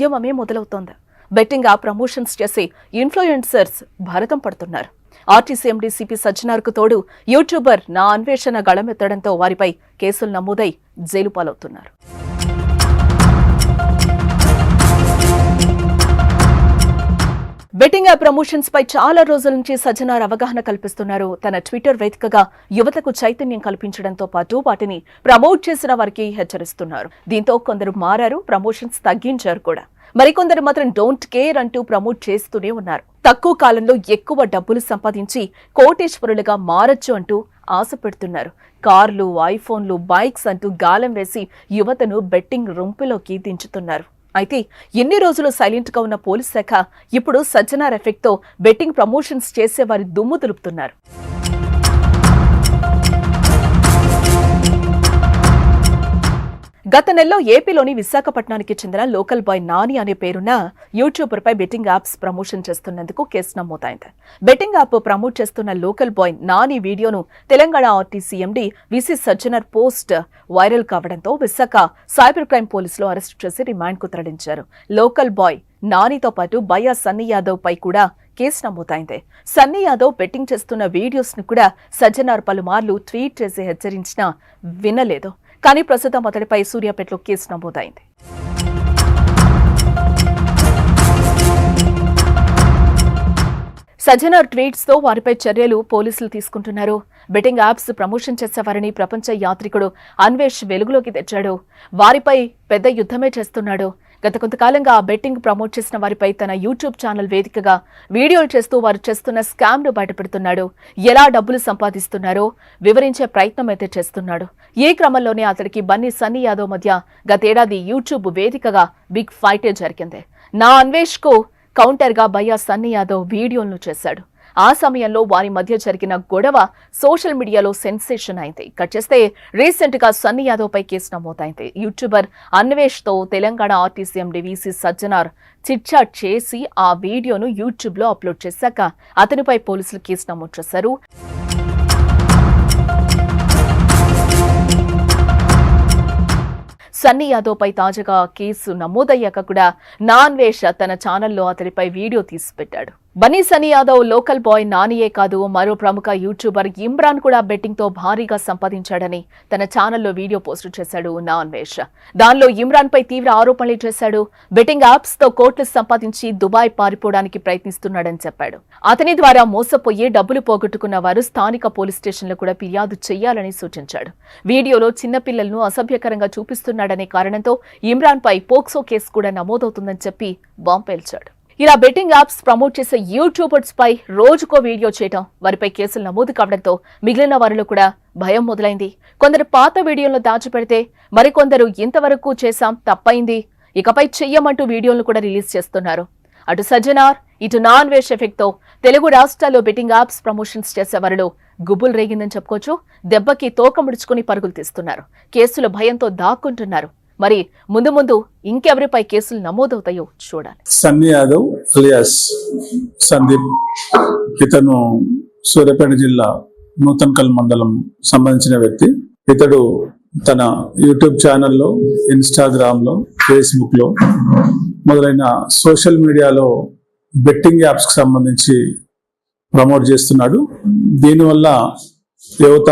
ఉద్యమమే మొదలవుతోంది. బెట్టింగ్ ఆ ప్రమోషన్స్ చేసి ఇన్ఫ్లుయెన్సర్స్ భారతం పడుతున్నారు. ఆర్టీసీ ఎండీ సిపి సజ్జనార్కు తోడు యూట్యూబర్ నా అన్వేషణ గళమెత్తడంతో వారిపై కేసులు నమోదై జైలు పాలవుతున్నారు. బెట్టింగ్ యాప్ ప్రమోషన్స్ పై చాలా రోజుల నుంచి సజ్జనార్ అవగాహన కల్పిస్తున్నారు. తన ట్విట్టర్ వేదికగా యువతకు చైతన్యం కల్పించడంతో పాటు వాటిని ప్రమోట్ చేసిన వారికి హెచ్చరిస్తున్నారు. దీంతో కొందరు మారారు ప్రమోషన్స్ తగ్గించారు కూడా. మరికొందరు మాత్రం డోంట్ కేర్ అంటూ ప్రమోట్ చేస్తూనే ఉన్నారు. తక్కువ కాలంలో ఎక్కువ డబ్బులు సంపాదించి కోటేశ్వరులుగా మారచ్చు అంటూ ఆశ పెడుతున్నారు కార్లు ఐఫోన్లు బైక్స్ అంటూ గాలం వేసి యువతను బెట్టింగ్ రొంపులోకి దించుతున్నారు. అయితే ఎన్ని రోజులు సైలెంట్గా ఉన్న పోలీస్ శాఖ ఇప్పుడు సజ్జనార్ ఎఫెక్ట్తో బెట్టింగ్ ప్రమోషన్స్ చేసే వారి దుమ్ము దులుపుతున్నారు. గత నెలలో ఏపీలోని విశాఖపట్నానికి చెందిన లోకల్ బాయ్ నాని అనే పేరున్న యూట్యూబర్ పై బెట్టింగ్ యాప్స్ ప్రమోషన్ చేస్తున్నందుకు కేసు నమోదైంది. బెట్టింగ్ యాప్ ప్రమోట్ చేస్తున్న లోకల్ బాయ్ నాని వీడియోను Telangana RTC MD VC Sajjanar post viral కావడంతో విశాఖ సైబర్ క్రైమ్ పోలీసులు అరెస్టు చేసి రిమాండ్కు తరలించారు. లోకల్ బాయ్ నానితో పాటు బయ్యా సన్నీ యాదవ్ పై కూడా కేసు నమోదైంది. సన్నీ యాదవ్ బెట్టింగ్ చేస్తున్న వీడియోస్ను కూడా సజ్జనార్ పలుమార్లు ట్వీట్ చేసి హెచ్చరించినా వినలేదు. కానీ ప్రస్తుతం అతడిపై సూర్యాపేటలో కేసు నమోదైంది. సజ్జనార్ ట్వీట్స్తో వారిపై చర్యలు పోలీసులు తీసుకుంటున్నారు. బెట్టింగ్ యాప్స్ ప్రమోషన్ చేసేవారిని ప్రపంచ యాత్రికుడు అన్వేష్ వెలుగులోకి తెచ్చాడు. వారిపై పెద్ద యుద్ధమే చేస్తున్నాడు. గత కొంతకాలంగా ఆ బెట్టింగ్ ప్రమోట్ చేసిన వారిపై తన యూట్యూబ్ ఛానల్ వేదికగా వీడియోలు చేస్తూ వారు చేస్తున్న స్కామ్ను బయటపెడుతున్నాడు. ఎలా డబ్బులు సంపాదిస్తున్నారో వివరించే ప్రయత్నం అయితే చేస్తున్నాడు. ఈ క్రమంలోనే అతడికి బన్నీ సన్నీ యాదవ్ మధ్య గతేడాది యూట్యూబ్ వేదికగా బిగ్ ఫైటే జరిగింది. నా అన్వేష్ కౌంటర్గా కౌంటర్గా బయ్యా సన్నీ యాదవ్ వీడియోలను చేశాడు. ఆ సమయంలో వారి మధ్య జరిగిన గొడవ సోషల్ మీడియాలో సెన్సేషన్ అయింది. కట్ చేస్తే రీసెంట్గా సన్నీ యాదవ్ పై కేసు నమోదైంది. YouTuber అన్వేష్తో Telangana RTC MD VC Sajjanar chit chat చేసి ఆ వీడియోను యూట్యూబ్లో అప్లోడ్ చేశాక అతనిపై పోలీసులు కేసు నమోదు చేశారు. సన్నీ యాదవ్ పై తాజాగా కేసు నమోదయ్యాక కూడా నాన్వేష్ తన ఛానల్లో అతడిపై వీడియో తీసి పెట్టాడు బన్నీ సనీ యాదవ్ లోకల్ బాయ్ నానియే కాదు మరో ప్రముఖ యూట్యూబర్ ఇమ్రాన్ కూడా బెట్టింగ్తో భారీగా సంపాదించాడని తన ఛానల్లో వీడియో పోస్ట్ చేశాడు నాన్వేష్ దానిలో ఇమ్రాన్ పై తీవ్ర ఆరోపణలు చేశాడు. బెట్టింగ్ యాప్స్తో కోట్లు సంపాదించి దుబాయ్ పారిపోవడానికి ప్రయత్నిస్తున్నాడని చెప్పాడు. అతని ద్వారా మోసపోయి డబ్బులు పోగొట్టుకున్న వారు స్థానిక పోలీస్ స్టేషన్లో కూడా ఫిర్యాదు చేయాలని సూచించాడు. వీడియోలో చిన్నపిల్లలను అసభ్యకరంగా చూపిస్తున్నాడనే కారణంతో ఇమ్రాన్ పై పోక్సో కేసు కూడా నమోదవుతుందని చెప్పి బాంబేల్చాడు ఇలా బెట్టింగ్ యాప్స్ ప్రమోట్ చేసే యూట్యూబర్స్ పై రోజుకో వీడియో చేయటం వారిపై కేసులు నమోదు కావడంతో మిగిలిన వారిలో కూడా భయం మొదలైంది. కొందరు పాత వీడియోలను దాచిపెడితే మరికొందరు ఇంతవరకు చేశాం తప్పైంది. ఇకపై చెయ్యమంటూ వీడియోలను కూడా రిలీజ్ చేస్తున్నారు. అటు సజ్జనార్ ఇటు నాన్ వేష్ ఎఫెక్ట్తో తెలుగు రాష్ట్రాల్లో బెట్టింగ్ యాప్స్ ప్రమోషన్స్ చేసే వారిలో గుబులు రేగిందని చెప్పుకోవచ్చు దెబ్బకి తోక ముడుచుకుని పరుగులు తీస్తున్నారు. కేసుల భయంతో దాక్కుంటున్నారు. మరి ముందు ముందు ఇంకెవరిపై కేసులు నమోదవుతాయో చూడాలి. సన్నీ యాదవ్ అలియాస్ సందీప్ ఇతను సూర్యాపేట జిల్లా నూతన్కల్ మండలం సంబంధించిన వ్యక్తి. ఇతడు తన యూట్యూబ్ ఛానల్లో ఇన్స్టాగ్రామ్లో ఫేస్బుక్లో మొదలైన సోషల్ మీడియాలో బెట్టింగ్ యాప్స్కి సంబంధించి ప్రమోట్ చేస్తున్నాడు. దీనివల్ల యువత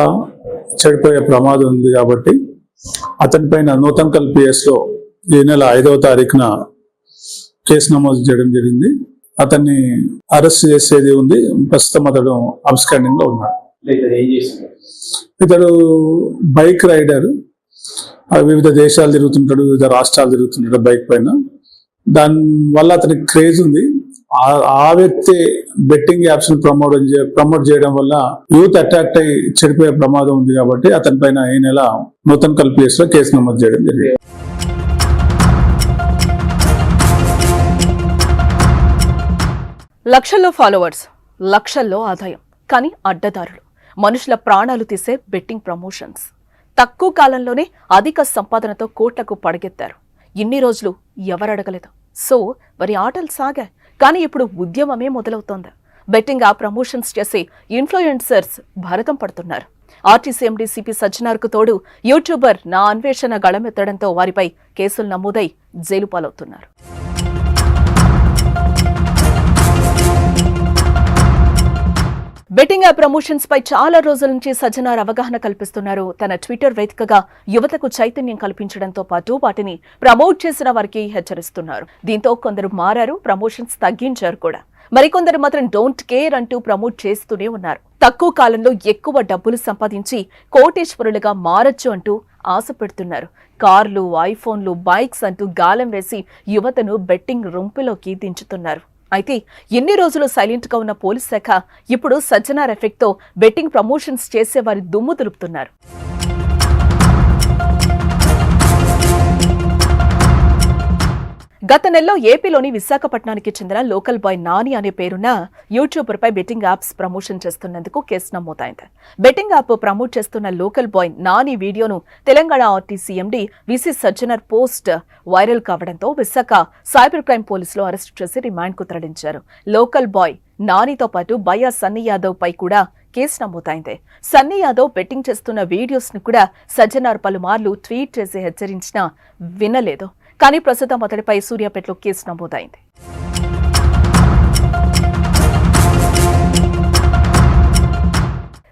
చెడిపోయే ప్రమాదం ఉంది కాబట్టి అతని పైన నూతన్కల్ పిఎస్లో ఈ నెల ఐదవ తారీఖున కేసు నమోదు చేయడం జరిగింది. అతన్ని అరెస్ట్ చేసేది ఉంది. ప్రస్తుతం అతడు అబ్స్కాండింగ్లో ఉన్నాడు. ఇతడు బైక్ రైడర్ వివిధ దేశాలు తిరుగుతుంటాడు వివిధ రాష్ట్రాలు తిరుగుతుంటాడు బైక్ పైన. దాని వల్ల అతనికి క్రేజ్ ఉంది. ఆ- వ్యక్తి బెట్టింగ్ యాప్స్ని ప్రమోట్ ప్రమోట్ చేయడం వల్ల యూత్ అట్రాక్ట్ అయ్యి చెడిపోయే ప్రమాదం ఉంది కాబట్టి అతని పైన ఈ నెల నూతన కల్పిఎస్లో కేసు నమోదు చేయడం జరిగింది. లక్షల్లో ఫాలోవర్స్ లక్షల్లో ఆదాయం కానీ అడ్డదారులు. మనుషుల ప్రాణాలు తీసే బెట్టింగ్ ప్రమోషన్స్. తక్కువ కాలంలోనే అధిక సంపాదనతో కోట్లకు పడగెత్తారు. ఇన్ని రోజులు ఎవరడగలేదు? సో వారి ఆటలు సాగాయి. కానీ ఇప్పుడు ఉద్యమమే మొదలవుతోంది. బెట్టింగ్ ఆ ప్రమోషన్స్ చేసి ఇన్ఫ్లుయెన్సర్స్ భారతం పడుతున్నారు. ఆర్టీసీ ఎండీ సిపి సజ్జనార్కు తోడు యూట్యూబర్ నా అన్వేషణ గళమెత్తడంతో వారిపై కేసులు నమోదై జైలు పాలవుతున్నారు. బెట్టింగ్ యాప్ ప్రమోషన్స్ పై చాలా రోజుల నుంచి సజ్జనార్ అవగాహన కల్పిస్తున్నారు. తన ట్విట్టర్ వేదికగా యువతకు చైతన్యం కల్పించడంతో పాటు వాటిని ప్రమోట్ చేసిన వారికి హెచ్చరిస్తున్నారు. దీంతో కొందరు మారారు ప్రమోషన్స్ తగ్గించారు కూడా. మరికొందరు మాత్రం డోంట్ కేర్ అంటూ ప్రమోట్ చేస్తూనే ఉన్నారు. తక్కువ కాలంలో ఎక్కువ డబ్బులు సంపాదించి కోటేశ్వరులుగా మారచ్చు అంటూ ఆశ పెడుతున్నారు కార్లు ఐఫోన్లు బైక్స్ అంటూ గాలం వేసి యువతను బెట్టింగ్ రొంపులోకి దించుతున్నారు. అయితే ఎన్ని రోజులు సైలెంట్గా ఉన్న పోలీస్ శాఖ ఇప్పుడు సజ్జనార్ ఎఫెక్ట్తో బెట్టింగ్ ప్రమోషన్స్ చేసే వారి దుమ్ము దులుపుతున్నారు. గత నెలలో ఏపీలోని విశాఖపట్నానికి చెందిన లోకల్ బాయ్ నాని అనే పేరున యూట్యూబర్ పై బెట్టింగ్ యాప్స్ ప్రమోషన్ చేస్తున్నందుకు కేసు నమోదైంది. బెట్టింగ్ యాప్ ప్రమోట్ చేస్తున్న లోకల్ బాయ్ నాని వీడియోను Telangana RTC MD VC Sajjanar post viral కావడంతో విశాఖ సైబర్ క్రైమ్ పోలీసులు అరెస్టు చేసి రిమాండ్కు తరలించారు. లోకల్ బాయ్ నానితో పాటు బయ్యా సన్నీ యాదవ్ పై కూడా కేసు నమోదైంది. సన్నీ యాదవ్ బెట్టింగ్ చేస్తున్న వీడియోస్ను కూడా సజ్జనార్ పలుమార్లు ట్వీట్ చేసి హెచ్చరించినా వినలేదు. కానీ ప్రస్తుతం అతడిపై సూర్యాపేటలో కేసు నమోదైంది.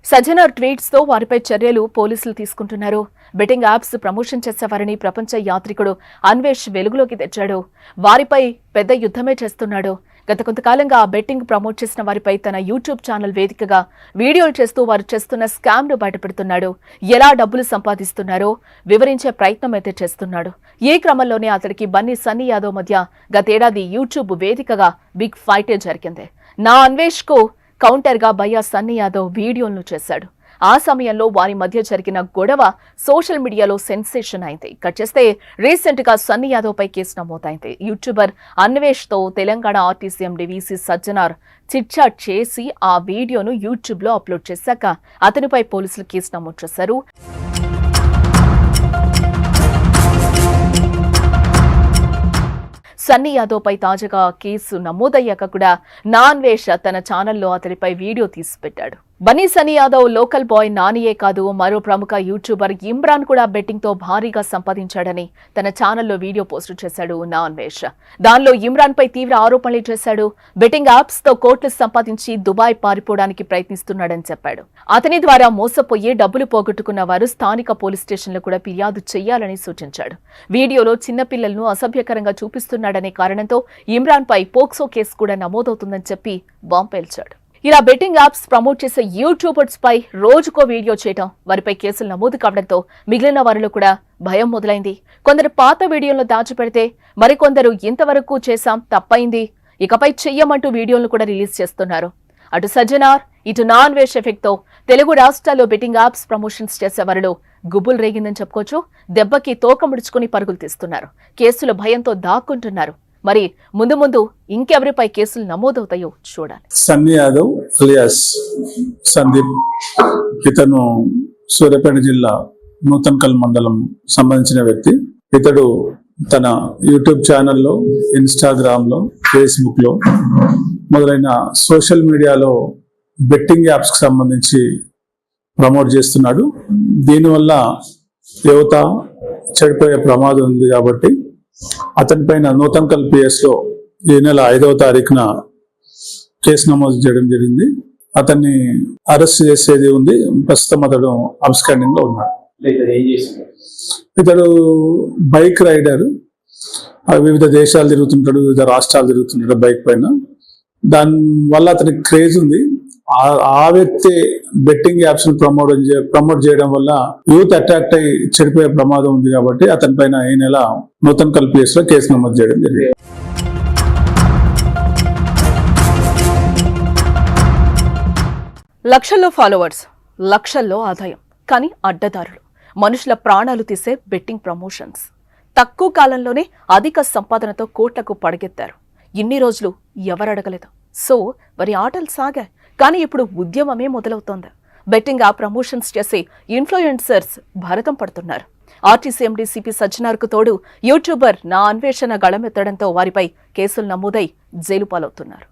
సజ్జనార్ ట్వీట్స్తో వారిపై చర్యలు పోలీసులు తీసుకుంటున్నారు. బెట్టింగ్ యాప్స్ ప్రమోషన్ చేసేవారిని ప్రపంచ యాత్రికుడు అన్వేష్ వెలుగులోకి తెచ్చాడు. వారిపై పెద్ద యుద్ధమే చేస్తున్నాడు. గత కొంతకాలంగా ఆ బెట్టింగ్ ప్రమోట్ చేసిన వారిపై తన యూట్యూబ్ ఛానల్ వేదికగా వీడియోలు చేస్తూ వారు చేస్తున్న స్కామ్ను బయటపెడుతున్నాడు. ఎలా డబ్బులు సంపాదిస్తున్నారో వివరించే ప్రయత్నం అయితే చేస్తున్నాడు. ఈ క్రమంలోనే అతడికి బన్నీ సన్నీ యాదవ్ మధ్య గతేడాది యూట్యూబ్ వేదికగా బిగ్ ఫైటే జరిగింది. నా అన్వేష్కు కౌంటర్గా బయ్యా సన్నీ యాదవ్ వీడియోలను చేశాడు. ఆ సమయంలో వారి మధ్య జరిగిన గొడవ సోషల్ మీడియాలో సెన్సేషన్ అయింది. కట్ చేస్తే రీసెంట్గా సన్నీ యాదవ్ పై కేసు నమోదైంది. YouTuber అన్వేష్తో Telangana RTC MD Sajjanar chit chat చేసి ఆ వీడియోను యూట్యూబ్లో అప్లోడ్ చేశాక అతనిపై పోలీసులు కేసు నమోదు చేశారు. సన్నీ యాదవ్ పై తాజాగా కేసు నమోదయ్యాక కూడా నాన్వేష్ తన ఛానల్లో అతడిపై వీడియో తీసి పెట్టాడు బన్నీ సనీ యాదవ్ లోకల్ బాయ్ నానియే కాదు మరో ప్రముఖ యూట్యూబర్ ఇమ్రాన్ కూడా బెట్టింగ్తో భారీగా సంపాదించాడని తన ఛానల్లో వీడియో పోస్టు చేశాడు నాన్వేష్ దానిలో ఇమ్రాన్ పై తీవ్ర ఆరోపణలు చేశాడు. బెట్టింగ్ యాప్స్తో కోట్లు సంపాదించి దుబాయ్ పారిపోవడానికి ప్రయత్నిస్తున్నాడని చెప్పాడు. అతని ద్వారా మోసపోయి డబ్బులు పోగొట్టుకున్న వారు స్థానిక పోలీస్ స్టేషన్లో కూడా ఫిర్యాదు చేయాలని సూచించాడు. వీడియోలో చిన్నపిల్లలను అసభ్యకరంగా చూపిస్తున్నాడనే కారణంతో ఇమ్రాన్ పై పోక్సో కేసు కూడా నమోదవుతుందని చెప్పి బాంబేల్చాడు ఇలా బెట్టింగ్ యాప్స్ ప్రమోట్ చేసే యూట్యూబర్స్ పై రోజుకో వీడియో చేయడం వారిపై కేసులు నమోదు కావడంతో మిగిలిన వారిలో కూడా భయం మొదలైంది. కొందరు పాత వీడియోలను దాచిపెడితే మరికొందరు ఇంతవరకు చేశాం తప్పైంది. ఇకపై చెయ్యమంటూ వీడియోలను కూడా రిలీజ్ చేస్తున్నారు. అటు సజ్జనార్ ఇటు నాన్ వేష్ ఎఫెక్ట్తో తెలుగు రాష్ట్రాల్లో బెట్టింగ్ యాప్స్ ప్రమోషన్స్ చేసే వారిలో గుబులు రేగిందని చెప్పుకోవచ్చు. దెబ్బకి తోక ముడుచుకుని పరుగులు తీస్తున్నారు. కేసుల భయంతో దాక్కుంటున్నారు. మరి ముందు ముందు ఇంకెవరిపై కేసులు నమోదవుతాయో చూడాలి. సన్నీ యాదవ్ అలియాస్ సందీప్ ఇతను సూర్యాపేట జిల్లా నూతన్కల్ మండలం సంబంధించిన వ్యక్తి. ఇతడు తన యూట్యూబ్ ఛానల్లో ఇన్స్టాగ్రామ్లో ఫేస్బుక్లో మొదలైన సోషల్ మీడియాలో బెట్టింగ్ యాప్స్కి సంబంధించి ప్రమోట్ చేస్తున్నాడు. దీనివల్ల యువత చెడిపోయే ప్రమాదం ఉంది కాబట్టి అతని పైన నూతన్కల్ పిఎస్లో ఈ నెల ఐదవ తారీఖున కేసు నమోదు చేయడం జరిగింది. అతన్ని అరెస్ట్ చేసేది ఉంది. ప్రస్తుతం అతడు అబ్స్కాండింగ్లో ఉన్నాడు ఇతడు బైక్ రైడర్. వివిధ దేశాలు తిరుగుతుంటాడు వివిధ రాష్ట్రాలు తిరుగుతుంటాడు బైక్ పైన. దాని వల్ల అతనికి క్రేజ్ ఉంది. ఆ- వ్యక్తి బెట్టింగ్ యాప్స్ ప్రమోట్ ప్రమోట్ చేయడం వల్ల యూత్ అట్రాక్ట్ అయ్యి చెడిపోయే ప్రమాదం ఉంది కాబట్టి అతని పైన ఈ నెల నూతన కల్పిఎస్లో కేసు నమోదు చేయడం జరిగింది. లక్షల్లో ఫాలోవర్స్ లక్షల్లో ఆదాయం కానీ అడ్డదారులు. మనుషుల ప్రాణాలు తీసే బెట్టింగ్ ప్రమోషన్స్. తక్కువ కాలంలోనే అధిక సంపాదనతో కోట్లకు పడగెత్తారు. ఇన్ని రోజులు ఎవరు అడగలేదు సో వారి ఆటలు సాగాయి. కానీ ఇప్పుడు ఉద్యమమే మొదలవుతోంది. బెట్టింగ్ ఆ ప్రమోషన్స్ చేసి ఇన్ఫ్లుయెన్సర్స్ భారతం పడుతున్నారు. ఆర్టీసీ ఎండీ సిపి సజ్జనార్కు తోడు యూట్యూబర్ నా అన్వేషణ గళమెత్తడంతో వారిపై కేసులు నమోదై జైలు పాలవుతున్నారు.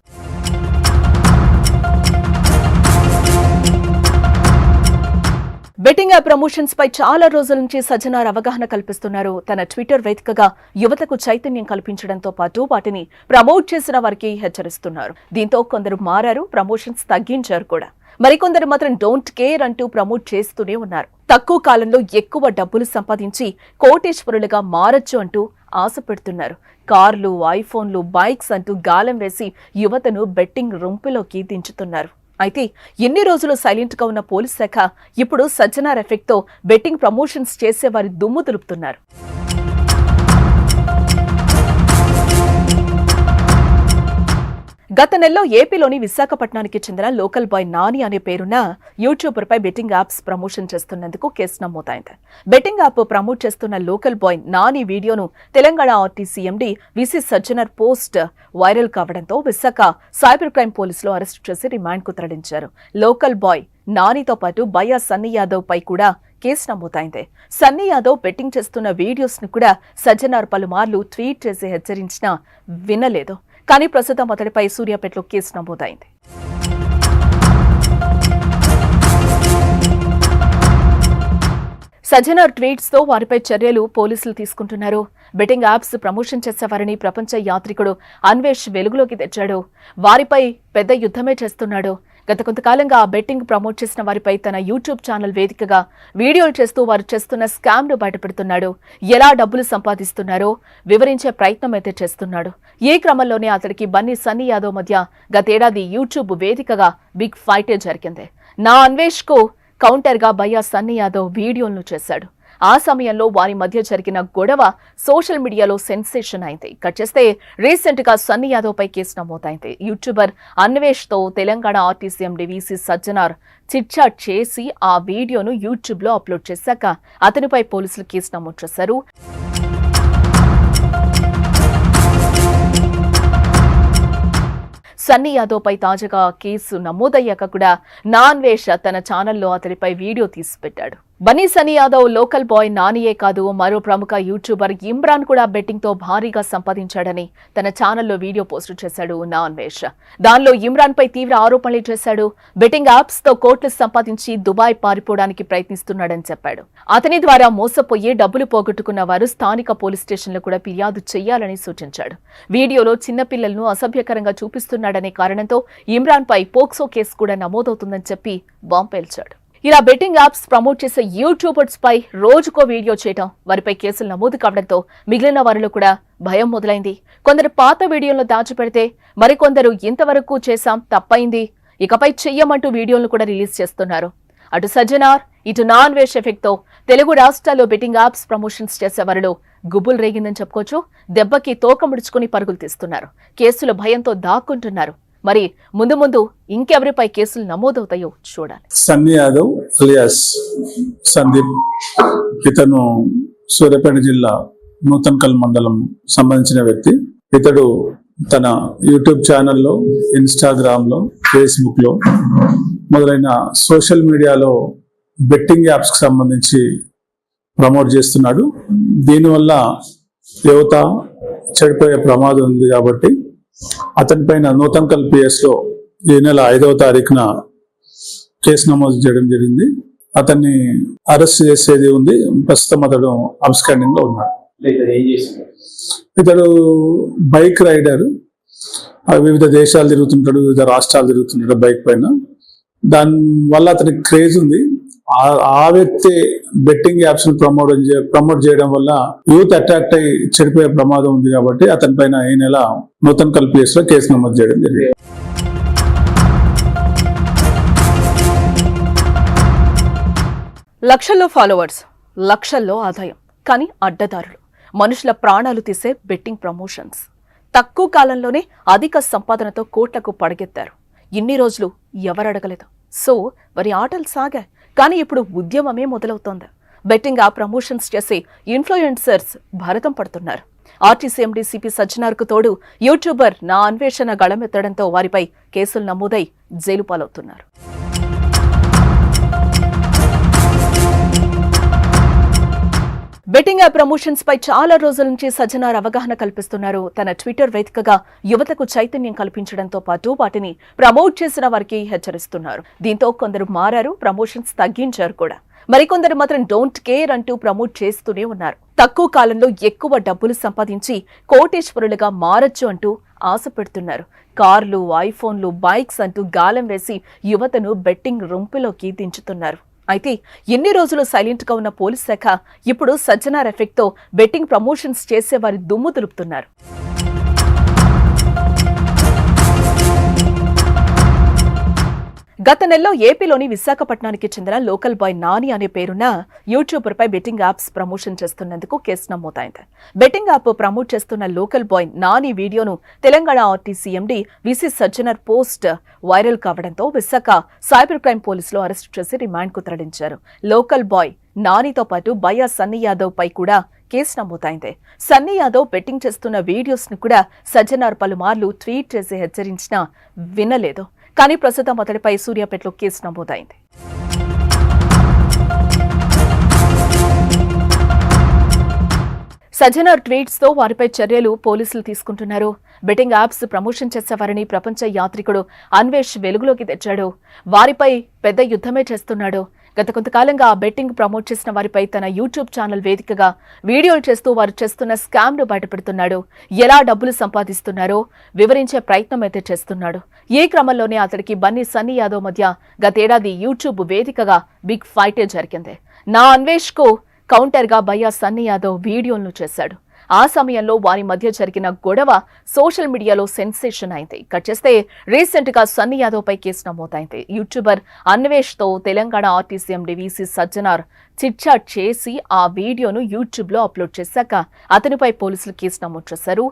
బెట్టింగ్ యాప్ ప్రమోషన్స్ పై చాలా రోజుల నుంచి సజ్జనార్ అవగాహన కల్పిస్తున్నారు. తన ట్విట్టర్ వేదికగా యువతకు చైతన్యం కల్పించడంతో పాటు వాటిని ప్రమోట్ చేసిన వారికి హెచ్చరిస్తున్నారు. దీంతో కొందరు మారారు ప్రమోషన్స్ తగ్గించారు కూడా. మరికొందరు మాత్రం డోంట్ కేర్ అంటూ ప్రమోట్ చేస్తూనే ఉన్నారు. తక్కువ కాలంలో ఎక్కువ డబ్బులు సంపాదించి కోటేశ్వరులుగా మారచ్చు అంటూ ఆశ పెడుతున్నారు కార్లు ఐఫోన్లు బైక్స్ అంటూ గాలం వేసి యువతను బెట్టింగ్ రొంపులోకి దించుతున్నారు. అయితే ఎన్ని రోజులు సైలెంట్గా ఉన్న పోలీస్ శాఖ ఇప్పుడు సజ్జనార్ ఎఫెక్ట్తో బెట్టింగ్ ప్రమోషన్స్ చేసే వారి దుమ్ము దులుపుతున్నారు. గత నెలలో ఏపీలోని విశాఖపట్నానికి చెందిన లోకల్ బాయ్ నాని అనే పేరున్న యూట్యూబర్పై బెట్టింగ్ యాప్స్ ప్రమోషన్ చేస్తున్నందుకు కేసు నమోదైంది. బెట్టింగ్ యాప్ ప్రమోట్ చేస్తున్న లోకల్ బాయ్ నాని వీడియోను Telangana RTC MD VC Sajjanar post viral కావడంతో విశాఖ సైబర్ క్రైమ్ పోలీసులు అరెస్టు చేసి రిమాండ్కు తరలించారు. లోకల్ బాయ్ నానితో పాటు బయ్యా సన్నీ యాదవ్ పై కూడా కేసు నమోదైంది. సన్నీ యాదవ్ బెట్టింగ్ చేస్తున్న వీడియోస్ను కూడా సజ్జనార్ పలుమార్లు ట్వీట్ చేసి హెచ్చరించినా వినలేదు. కానీ ప్రస్తుతం అతడిపై సూర్యాపేటలో కేసు నమోదైంది. సజ్జనార్ ట్వీట్స్తో వారిపై చర్యలు పోలీసులు తీసుకుంటున్నారు. బెట్టింగ్ యాప్స్ ప్రమోషన్ చేసేవారిని ప్రపంచ యాత్రికుడు అన్వేష్ వెలుగులోకి తెచ్చాడు. వారిపై పెద్ద యుద్ధమే చేస్తున్నాడు. గత కొంతకాలంగా ఆ బెట్టింగ్ ప్రమోట్ చేసిన వారిపై తన యూట్యూబ్ ఛానల్ వేదికగా వీడియోలు చేస్తూ వారు చేస్తున్న స్కామ్ను బయటపెడుతున్నాడు. ఎలా డబ్బులు సంపాదిస్తున్నారో వివరించే ప్రయత్నం అయితే చేస్తున్నాడు. ఈ క్రమంలోనే అతడికి బన్నీ సన్నీ యాదవ్ మధ్య గతేడాది యూట్యూబ్ వేదికగా బిగ్ ఫైటే జరిగింది. నా అన్వేష్ కౌంటర్గా కౌంటర్గా బయ్యా సన్నీ యాదవ్ వీడియోలను చేశాడు. ఆ సమయంలో వారి మధ్య జరిగిన గొడవ సోషల్ మీడియాలో సెన్సేషన్ అయింది. కట్ చేస్తే రీసెంట్గా సన్నీ యాదవ్ పై కేసు నమోదైంది. YouTuber అన్వేష్తో Telangana RTC MD VC Sajjanar chit chat చేసి ఆ వీడియోను యూట్యూబ్లో అప్లోడ్ చేశాక అతనిపై పోలీసులు కేసు నమోదు చేశారు. సన్నీ యాదవ్ పై తాజాగా కేసు నమోదయ్యాక కూడా నాన్వేష్ తన ఛానల్లో అతడిపై వీడియో తీసి పెట్టాడు బన్నీ సనీ యాదవ్ లోకల్ బాయ్ నానియే కాదు మరో ప్రముఖ యూట్యూబర్ ఇమ్రాన్ కూడా బెట్టింగ్తో భారీగా సంపాదించాడని తన ఛానల్లో వీడియో పోస్టు చేశాడు నాన్వేష్ దానిలో ఇమ్రాన్ పై తీవ్ర ఆరోపణలు చేశాడు. బెట్టింగ్ యాప్స్తో కోట్లు సంపాదించి దుబాయ్ పారిపోవడానికి ప్రయత్నిస్తున్నాడని చెప్పాడు. అతని ద్వారా మోసపోయి డబ్బులు పోగొట్టుకున్న వారు స్థానిక పోలీస్ స్టేషన్లో కూడా ఫిర్యాదు చేయాలని సూచించాడు. వీడియోలో చిన్నపిల్లలను అసభ్యకరంగా చూపిస్తున్నాడనే కారణంతో ఇమ్రాన్ పై పోక్సో కేసు కూడా నమోదవుతుందని చెప్పి బాంబు పేల్చాడు. ఇలా బెట్టింగ్ యాప్స్ ప్రమోట్ చేసే యూట్యూబర్స్ పై రోజుకో వీడియో చేయటం వారిపై కేసులు నమోదు కావడంతో మిగిలిన వారిలో కూడా భయం మొదలైంది. కొందరు పాత వీడియోలను దాచిపెడితే మరికొందరు ఇంతవరకు చేశాం తప్పైంది. ఇకపై చెయ్యమంటూ వీడియోలను కూడా రిలీజ్ చేస్తున్నారు. అటు సజ్జనార్ ఇటు నాన్ వేష్ ఎఫెక్ట్తో తెలుగు రాష్ట్రాల్లో బెట్టింగ్ యాప్స్ ప్రమోషన్స్ చేసే వారిలో గుబులు రేగిందని చెప్పుకోవచ్చు దెబ్బకి తోక ముడుచుకుని పరుగులు తీస్తున్నారు. కేసుల భయంతో దాక్కుంటున్నారు. మరి ముందు ముందు ఇంకెవరిపై కేసులు నమోదవుతాయో చూడాలి. సన్నీ యాదవ్ అలియాస్ సందీప్ ఇతను సూర్యాపేట జిల్లా నూతన్కల్ మండలం సంబంధించిన వ్యక్తి. ఇతడు తన యూట్యూబ్ ఛానల్లో ఇన్స్టాగ్రామ్లో ఫేస్బుక్లో మొదలైన సోషల్ మీడియాలో బెట్టింగ్ యాప్స్కి సంబంధించి ప్రమోట్ చేస్తున్నాడు. దీనివల్ల యువత చెడిపోయే ప్రమాదం ఉంది కాబట్టి అతని పైన నూతన్కల్ పిఎస్లో ఈ నెల ఐదవ తారీఖున కేసు నమోదు చేయడం జరిగింది. అతన్ని అరెస్ట్ చేసేది ఉంది. ప్రస్తుతం అతడు అబ్స్కాండింగ్లో ఉన్నాడు. ఇతడు బైక్ రైడర్ వివిధ దేశాలు తిరుగుతుంటాడు వివిధ రాష్ట్రాలు తిరుగుతుంటాడు బైక్ పైన. దాని వల్ల అతనికి క్రేజ్ ఉంది. ఆ- వ్యక్తి బెట్టింగ్ యాప్స్ని ప్రమోట్ ప్రమోట్ చేయడం వల్ల యూత్ అట్రాక్ట్ అయ్యి చెడిపోయే ప్రమాదం ఉంది కాబట్టి అతని పైన ఈ నెల నూతన కల్పిఎస్లో కేసు నమోదు చేయడం జరిగింది. లక్షల్లో ఫాలోవర్స్ లక్షల్లో ఆదాయం కానీ అడ్డదారులు. మనుషుల ప్రాణాలు తీసే బెట్టింగ్ ప్రమోషన్స్. తక్కువ కాలంలోనే అధిక సంపాదనతో కోట్లకు పడగెత్తారు. ఇన్ని రోజులు ఎవరడగలేదు? సో వారి ఆటలు సాగాయి. కానీ ఇప్పుడు ఉద్యమమే మొదలవుతోంది. బెట్టింగ్ ఆ ప్రమోషన్స్ చేసి ఇన్ఫ్లుయెన్సర్స్ భారతం పడుతున్నారు. ఆర్టీసీ ఎండీ సిపి సజ్జనార్కు తోడు యూట్యూబర్ నా అన్వేషణ గళమెత్తడంతో వారిపై కేసులు నమోదై జైలు పాలవుతున్నారు. బెట్టింగ్ యాప్ ప్రమోషన్స్ పై చాలా రోజుల నుంచి సజ్జనార్ అవగాహన కల్పిస్తున్నారు. తన ట్విట్టర్ వేదికగా యువతకు చైతన్యం కల్పించడంతో పాటు వాటిని ప్రమోట్ చేసిన వారికి హెచ్చరిస్తున్నారు. దీంతో కొందరు మారారు ప్రమోషన్స్ తగ్గించారు కూడా. మరికొందరు మాత్రం డోంట్ కేర్ అంటూ ప్రమోట్ చేస్తూనే ఉన్నారు. తక్కువ కాలంలో ఎక్కువ డబ్బులు సంపాదించి కోటేశ్వరులుగా మారచ్చు అంటూ ఆశ పెడుతున్నారు కార్లు ఐఫోన్లు బైక్స్ అంటూ గాలం వేసి యువతను బెట్టింగ్ రొంపులోకి దించుతున్నారు. అయితే ఎన్ని రోజులు సైలెంట్గా ఉన్న పోలీస్ శాఖ ఇప్పుడు సజ్జనార్ ఎఫెక్ట్తో బెట్టింగ్ ప్రమోషన్స్ చేసే వారి దుమ్ము దులుపుతున్నారు. గత నెలలో ఏపీలోని విశాఖపట్నానికి చెందిన లోకల్ బాయ్ నాని అనే పేరున యూట్యూబర్పై బెట్టింగ్ యాప్స్ ప్రమోషన్ చేస్తున్నందుకు కేసు నమోదైంది. బెట్టింగ్ యాప్ ప్రమోట్ చేస్తున్న లోకల్ బాయ్ నాని వీడియోను Telangana RTC MD VC Sajjanar post viral కావడంతో విశాఖ సైబర్ క్రైమ్ పోలీసులు అరెస్టు చేసి రిమాండ్కు తరలించారు. లోకల్ బాయ్ నానితో పాటు బయ్యా సన్నీ యాదవ్ పై కూడా కేసు నమోదైంది. సన్నీ యాదవ్ బెట్టింగ్ చేస్తున్న వీడియోస్ను కూడా సజ్జనార్ పలుమార్లు ట్వీట్ చేసి హెచ్చరించినా వినలేదు. కానీ ప్రస్తుతం అతడిపై సూర్యాపేటలో కేసు నమోదైంది. సజ్జనార్ ట్వీట్స్తో వారిపై చర్యలు పోలీసులు తీసుకుంటున్నారు. బెట్టింగ్ యాప్స్ ప్రమోషన్ చేసేవారని ప్రపంచ యాత్రికుడు అన్వేష్ వెలుగులోకి తెచ్చాడు. వారిపై పెద్ద యుద్ధమే చేస్తున్నాడు. గత కొంతకాలంగా ఆ బెట్టింగ్ ప్రమోట్ చేసిన వారిపై తన యూట్యూబ్ ఛానల్ వేదికగా వీడియోలు చేస్తూ వారు చేస్తున్న స్కామ్ను బయటపెడుతున్నాడు. ఎలా డబ్బులు సంపాదిస్తున్నారో వివరించే ప్రయత్నం అయితే చేస్తున్నాడు. ఈ క్రమంలోనే అతడికి బన్నీ సన్నీ యాదవ్ మధ్య గతేడాది యూట్యూబ్ వేదికగా బిగ్ ఫైటే జరిగింది. నా అన్వేష్కు కౌంటర్గా బయ్యా సన్నీ యాదవ్ వీడియోలను చేశాడు. ఆ సమయంలో వారి మధ్య జరిగిన గొడవ సోషల్ మీడియాలో సెన్సేషన్ అయింది. కట్ చేస్తే రీసెంట్గా సన్నీ యాదవ్ పై కేసు నమోదైంది. YouTuber అన్వేష్తో Telangana RTC MD Sajjanar chit chat చేసి ఆ వీడియోను యూట్యూబ్లో అప్లోడ్ చేశాక అతనిపై పోలీసులు కేసు నమోదు చేశారు.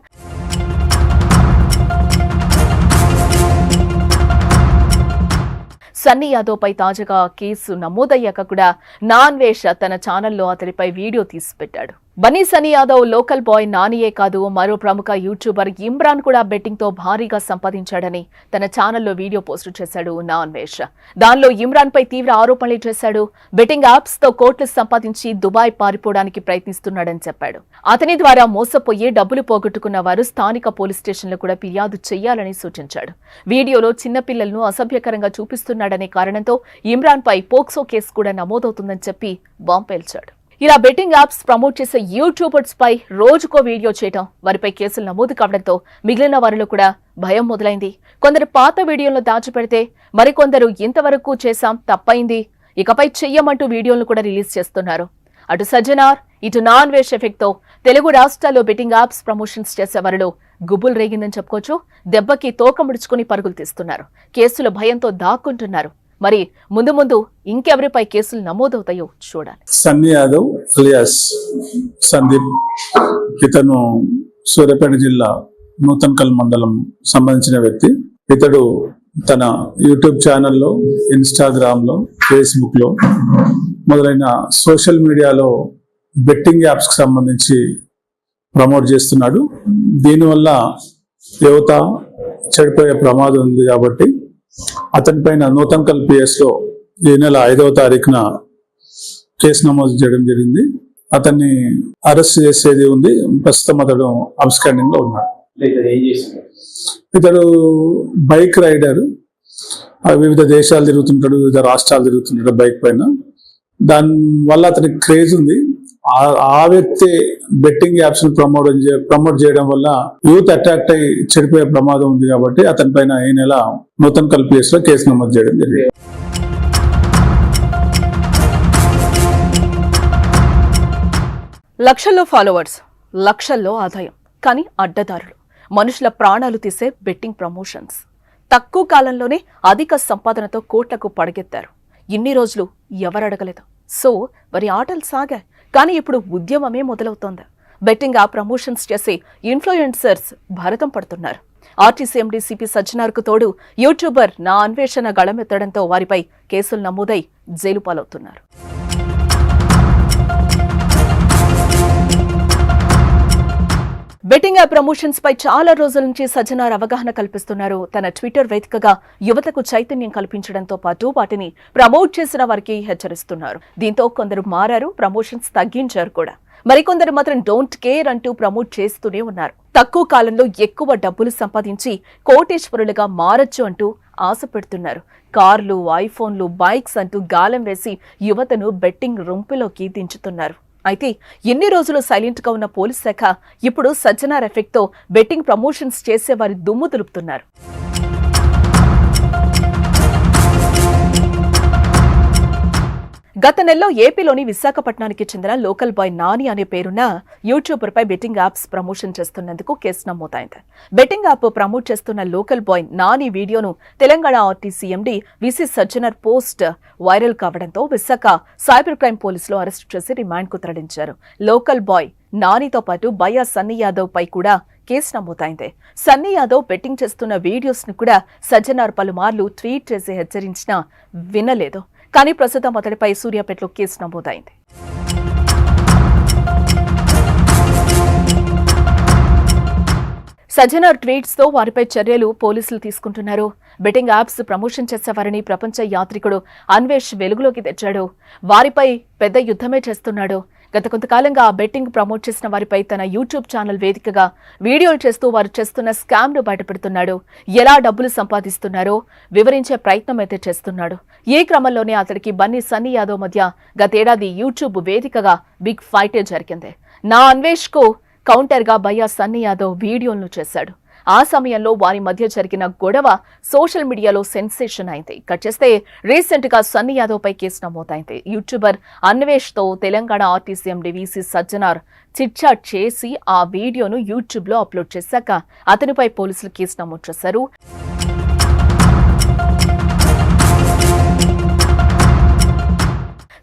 సన్నీ యాదవ్ పై తాజాగా కేసు నమోదయ్యాక కూడా నాన్వేష్ తన ఛానల్లో అతడిపై వీడియో తీసి పెట్టాడు బన్నీ సనీ యాదవ్ లోకల్ బాయ్ నానియే కాదు మరో ప్రముఖ యూట్యూబర్ ఇమ్రాన్ కూడా బెట్టింగ్తో భారీగా సంపాదించాడని తన ఛానల్లో వీడియో పోస్టు చేశాడు నాన్వేష్ దానిలో ఇమ్రాన్ పై తీవ్ర ఆరోపణలు చేశాడు. బెట్టింగ్ యాప్స్తో కోట్లు సంపాదించి దుబాయ్ పారిపోవడానికి ప్రయత్నిస్తున్నాడని చెప్పాడు. అతని ద్వారా మోసపోయి డబ్బులు పోగొట్టుకున్న వారు స్థానిక పోలీస్ స్టేషన్లో కూడా ఫిర్యాదు చేయాలని సూచించాడు. వీడియోలో చిన్నపిల్లలను అసభ్యకరంగా చూపిస్తున్నాడనే కారణంతో ఇమ్రాన్ పై పోక్సో కేసు కూడా నమోదవుతుందని చెప్పి బాంబేల్చాడు ఇలా బెట్టింగ్ యాప్స్ ప్రమోట్ చేసే యూట్యూబర్స్ పై రోజుకో వీడియో చేయడం వారిపై కేసులు నమోదు కావడంతో మిగిలిన వారిలో కూడా భయం మొదలైంది. కొందరు పాత వీడియోలను దాచిపెడితే మరికొందరు ఇంతవరకు చేశాం తప్పైంది. ఇకపై చెయ్యమంటూ వీడియోలను కూడా రిలీజ్ చేస్తున్నారు. అటు సజ్జనార్ ఇటు నాన్ వేష్ ఎఫెక్ట్తో తెలుగు రాష్ట్రాల్లో బెట్టింగ్ యాప్స్ ప్రమోషన్స్ చేసే వారిలో గుబులు రేగిందని చెప్పుకోవచ్చు. దెబ్బకి తోక ముడుచుకుని పరుగులు తీస్తున్నారు. కేసుల భయంతో దాక్కుంటున్నారు. మరి ముందు ముందు ఇంకెవరిపై కేసులు నమోదవుతాయో చూడాలి. సన్నీ యాదవ్ అలియాస్ సందీప్ ఇతను సూర్యాపేట జిల్లా నూతన్కల్ మండలం సంబంధించిన వ్యక్తి. ఇతడు తన యూట్యూబ్ ఛానల్లో ఇన్స్టాగ్రామ్లో ఫేస్బుక్లో మొదలైన సోషల్ మీడియాలో బెట్టింగ్ యాప్స్కి సంబంధించి ప్రమోట్ చేస్తున్నాడు. దీనివల్ల యువత చెడిపోయే ప్రమాదం ఉంది కాబట్టి అతని పైన నూతన్కల్ పిఎస్లో ఈ నెల ఐదవ తారీఖున కేసు నమోదు చేయడం జరిగింది. అతన్ని అరెస్ట్ చేసేది ఉంది. ప్రస్తుతం అతడు అబ్స్కాండింగ్లో ఉన్నాడు ఇతడు బైక్ రైడర్. వివిధ దేశాలు తిరుగుతుంటాడు వివిధ రాష్ట్రాలు తిరుగుతుంటాడు బైక్ పైన. దాని వల్ల అతనికి క్రేజ్ ఉంది. ఆ- వ్యక్తి బెట్టింగ్ యాప్స్ని ప్రమోట్ ప్రమోట్ చేయడం వల్ల యూత్ అట్రాక్ట్ అయ్యి చెడిపోయే ప్రమాదం ఉంది కాబట్టి అతని పైన ఈ నెల నూతన కల్పిఎస్లో కేసు నమోదు చేయడం జరిగింది. లక్షల్లో ఫాలోవర్స్ లక్షల్లో ఆదాయం కానీ అడ్డదారులు. మనుషుల ప్రాణాలు తీసే బెట్టింగ్ ప్రమోషన్స్. తక్కువ కాలంలోనే అధిక సంపాదనతో కోట్లకు పడగెత్తారు. ఇన్ని రోజులు ఎవరడగలేదు? సో మరి ఆటలు సాగాయి. కానీ ఇప్పుడు ఉద్యమమే మొదలవుతోంది. బెట్టింగ్ ఆ ప్రమోషన్స్ చేసే ఇన్ఫ్లుయెన్సర్స్ భారతం పడుతున్నారు. ఆర్టీసీ ఎండీ సిపి సజ్జనార్కు తోడు యూట్యూబర్ నా అన్వేషణ గళమెత్తడంతో వారిపై కేసులు నమోదై జైలు పాలవుతున్నారు. బెట్టింగ్ యాప్ ప్రమోషన్స్ పై చాలా రోజుల నుంచి సజ్జనార్ అవగాహన కల్పిస్తున్నారు. తన ట్విట్టర్ వేదికగా యువతకు చైతన్యం కల్పించడంతో పాటు వాటిని ప్రమోట్ చేసిన వారికి హెచ్చరిస్తున్నారు. దీంతో కొందరు మారారు ప్రమోషన్స్ తగ్గించారు కూడా. మరికొందరు మాత్రం డోంట్ కేర్ అంటూ ప్రమోట్ చేస్తూనే ఉన్నారు. తక్కువ కాలంలో ఎక్కువ డబ్బులు సంపాదించి కోటేశ్వరులుగా మారచ్చు అంటూ ఆశ పెడుతున్నారు కార్లు ఐఫోన్లు బైక్స్ అంటూ గాలం వేసి యువతను బెట్టింగ్ రొంపులోకి దించుతున్నారు. అయితే ఎన్ని రోజులు సైలెంట్గా ఉన్న పోలీస్ శాఖ ఇప్పుడు సజ్జనార్ ఎఫెక్ట్తో బెట్టింగ్ ప్రమోషన్స్ చేసే వారి దుమ్ము దులుపుతున్నారు. గత నెలలో ఏపీలోని విశాఖపట్నానికి చెందిన లోకల్ బాయ్ నాని అనే పేరున్న యూట్యూబర్పై బెట్టింగ్ యాప్స్ ప్రమోషన్ చేస్తున్నందుకు కేసు నమోదైంది. బెట్టింగ్ యాప్ ప్రమోట్ చేస్తున్న లోకల్ బాయ్ నాని వీడియోను Telangana RTC MD VC Sajjanar post viral కావడంతో విశాఖ సైబర్ క్రైమ్ పోలీసులు అరెస్టు చేసి రిమాండ్కు తరలించారు. లోకల్ బాయ్ నానితో పాటు బయ్యా సన్నీ యాదవ్ పై కూడా కేసు నమోదైంది. సన్నీ యాదవ్ బెట్టింగ్ చేస్తున్న వీడియోస్ను కూడా సజ్జనార్ పలుమార్లు ట్వీట్ చేసి హెచ్చరించినా వినలేదు. కానీ ప్రస్తుతం అతడిపై సూర్యాపేటలో కేసు నమోదైంది. సజ్జనార్ ట్వీట్స్తో వారిపై చర్యలు పోలీసులు తీసుకుంటున్నారు. బెట్టింగ్ యాప్స్ ప్రమోషన్ చేసేవారని ప్రపంచ యాత్రికుడు అన్వేష్ వెలుగులోకి తెచ్చాడు. వారిపై పెద్ద యుద్ధమే చేస్తున్నాడు. గత కొంతకాలంగా ఆ బెట్టింగ్ ప్రమోట్ చేసిన వారిపై తన యూట్యూబ్ ఛానల్ వేదికగా వీడియోలు చేస్తూ వారు చేస్తున్న స్కామ్ను బయటపెడుతున్నాడు. ఎలా డబ్బులు సంపాదిస్తున్నారో వివరించే ప్రయత్నం అయితే చేస్తున్నాడు. ఈ క్రమంలోనే అతడికి బన్నీ సన్నీ యాదవ్ మధ్య గతేడాది యూట్యూబ్ వేదికగా బిగ్ ఫైటే జరిగింది. నా అన్వేష్కు కౌంటర్గా భయ్యా సన్నీ యాదవ్ వీడియోలను చేశాడు. ఆ సమయంలో వారి మధ్య జరిగిన గొడవ సోషల్ మీడియాలో సెన్సేషన్ అయింది. కట్ చేస్తే రీసెంట్గా సన్నీ యాదవ్ పై కేసు నమోదైంది. YouTuber అన్వేష్తో Telangana RTC MD VC Sajjanar chit chat చేసి ఆ వీడియోను యూట్యూబ్లో అప్లోడ్ చేశాక అతనిపై పోలీసులు కేసు నమోదు చేశారు.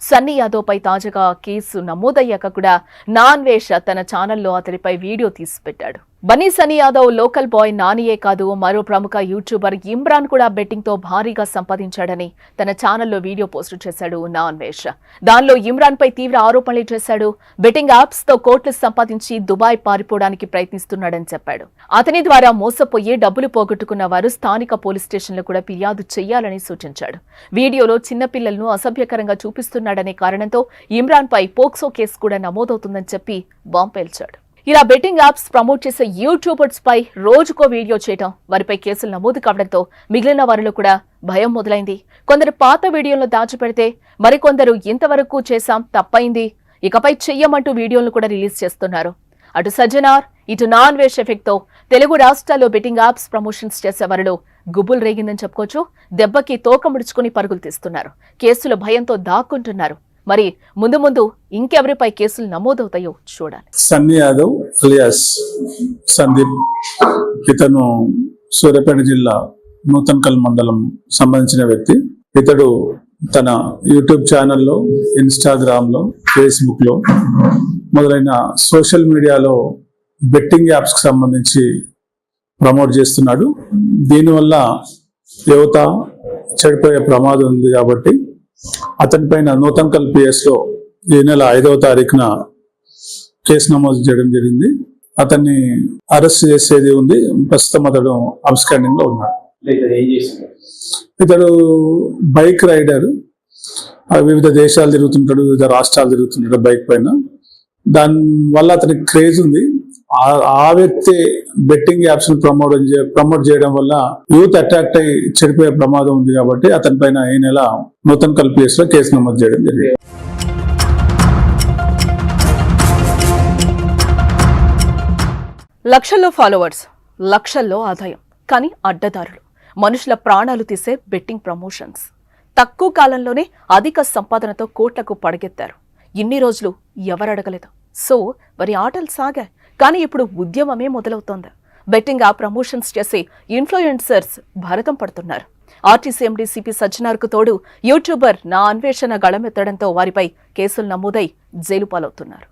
సన్నీ యాదవ్ పై తాజాగా కేసు నమోదయ్యాక కూడా నాన్వేష్ తన ఛానల్లో అతడిపై వీడియో తీసి పెట్టాడు బన్నీ సనీ యాదవ్ లోకల్ బాయ్ నానియే కాదు మరో ప్రముఖ యూట్యూబర్ ఇమ్రాన్ కూడా బెట్టింగ్తో భారీగా సంపాదించాడని తన ఛానల్లో వీడియో పోస్టు చేశాడు నాన్వేష్ దానిలో ఇమ్రాన్ పై తీవ్ర ఆరోపణలు చేశాడు. బెట్టింగ్ యాప్స్తో కోట్లు సంపాదించి దుబాయ్ పారిపోవడానికి ప్రయత్నిస్తున్నాడని చెప్పాడు. అతని ద్వారా మోసపోయి డబ్బులు పోగొట్టుకున్న వారు స్థానిక పోలీస్ స్టేషన్లో కూడా ఫిర్యాదు చేయాలని సూచించాడు. వీడియోలో చిన్నపిల్లలను అసభ్యకరంగా చూపిస్తున్నాడనే కారణంతో ఇమ్రాన్ పై పోక్సో కేసు కూడా నమోదవుతుందని చెప్పి బాంబేల్చాడు ఇలా బెట్టింగ్ యాప్స్ ప్రమోట్ చేసే యూట్యూబర్స్ పై రోజుకో వీడియో చేయటం వారిపై కేసులు నమోదు కావడంతో మిగిలిన వారిలో కూడా భయం మొదలైంది. కొందరు పాత వీడియోలను దాచిపెడితే మరికొందరు ఇంతవరకు చేశాం తప్పైంది. ఇకపై చెయ్యమంటూ వీడియోలను కూడా రిలీజ్ చేస్తున్నారు. అటు సజ్జనార్ ఇటు నాన్ వేష్ ఎఫెక్ట్తో తెలుగు రాష్ట్రాల్లో బెట్టింగ్ యాప్స్ ప్రమోషన్స్ చేసే వారిలో గుబులు రేగిందని చెప్పుకోవచ్చు. దెబ్బకి తోక ముడుచుకుని పరుగులు తీస్తున్నారు. కేసుల భయంతో దాక్కుంటున్నారు. మరి ముందు ముందు ఇంకెవరిపై కేసులు నమోదవుతాయో చూడాలి. సన్నీ యాదవ్ అలియాస్ సందీప్ ఇతను సూర్యాపేట జిల్లా నూతన్కల్ మండలం సంబంధించిన వ్యక్తి. ఇతడు తన యూట్యూబ్ ఛానల్లో ఇన్స్టాగ్రామ్లో ఫేస్బుక్లో మొదలైన సోషల్ మీడియాలో బెట్టింగ్ యాప్స్కి సంబంధించి ప్రమోట్ చేస్తున్నాడు. దీనివల్ల యువత చెడిపోయే ప్రమాదం ఉంది కాబట్టి అతని పైన నూతన్కల్ పిఎస్లో ఈ నెల ఐదవ తారీఖున కేసు నమోదు చేయడం జరిగింది. అతన్ని అరెస్ట్ చేసేది ఉంది. ప్రస్తుతం అతడు అబ్స్కాండింగ్లో ఉన్నాడు. ఇతడు బైక్ రైడర్. వివిధ దేశాలు తిరుగుతుంటాడు వివిధ రాష్ట్రాలు తిరుగుతుంటాడు బైక్ పైన. దాని వల్ల అతనికి క్రేజ్ ఉంది. ఆ- వ్యక్తి బెట్టింగ్ యాప్స్ని ప్రమోట్ ప్రమోట్ చేయడం వల్ల యూత్ అట్రాక్ట్ అయ్యి చెడిపోయే ప్రమాదం ఉంది కాబట్టి అతని పైన ఈ నెల నూతన్ కల్పిఎస్లో కేసు నమోదు చేయడం జరిగింది. లక్షల్లో ఫాలోవర్స్ లక్షల్లో ఆదాయం కానీ అడ్డదారులు. మనుషుల ప్రాణాలు తీసే బెట్టింగ్ ప్రమోషన్స్. తక్కువ కాలంలోనే అధిక సంపాదనతో కోట్లకు పడగెత్తారు. ఇన్ని రోజులు ఎవరు అడగలేదు. సో మరి ఆటలు సాగాయి. కానీ ఇప్పుడు ఉద్యమమే మొదలవుతోంది. బెట్టింగ్ ఆ ప్రమోషన్స్ చేసే ఇన్ఫ్లుయెన్సర్స్ భారతం పడుతున్నారు. ఆర్టీసీ ఎండీ సిపి సజ్జనార్కు తోడు యూట్యూబర్ నా అన్వేషణ గళమెత్తడంతో వారిపై కేసులు నమోదై జైలు పాలవుతున్నారు.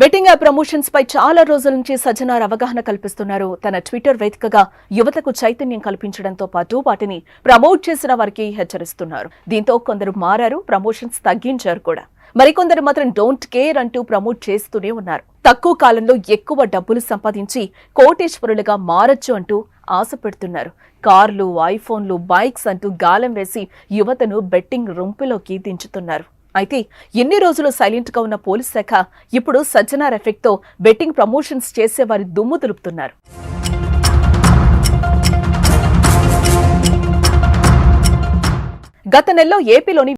బెట్టింగ్ యాప్ ప్రమోషన్స్ పై చాలా రోజుల నుంచి సజ్జనార్ అవగాహన కల్పిస్తున్నారు. తన ట్విట్టర్ వేదికగా యువతకు చైతన్యం కల్పించడంతో పాటు వాటిని ప్రమోట్ చేసిన వారికి హెచ్చరిస్తున్నారు. దీంతో కొందరు మారారు ప్రమోషన్స్ తగ్గించారు కూడా. మరికొందరు మాత్రం డోంట్ కేర్ అంటూ ప్రమోట్ చేస్తూనే ఉన్నారు. తక్కువ కాలంలో ఎక్కువ డబ్బులు సంపాదించి కోటేశ్వరులుగా మారచ్చు అంటూ ఆశ పెడుతున్నారు కార్లు ఐఫోన్లు బైక్స్ అంటూ గాలం వేసి యువతను బెట్టింగ్ రొంపులోకి దించుతున్నారు. అయితే ఎన్ని రోజులు సైలెంట్గా ఉన్న పోలీస్ శాఖ ఇప్పుడు సజ్జనార్ ఎఫెక్ట్తో బెట్టింగ్ ప్రమోషన్స్ చేసే వారి దుమ్ము దులుపుతున్నారు. గత నెలలో ఏపీలోని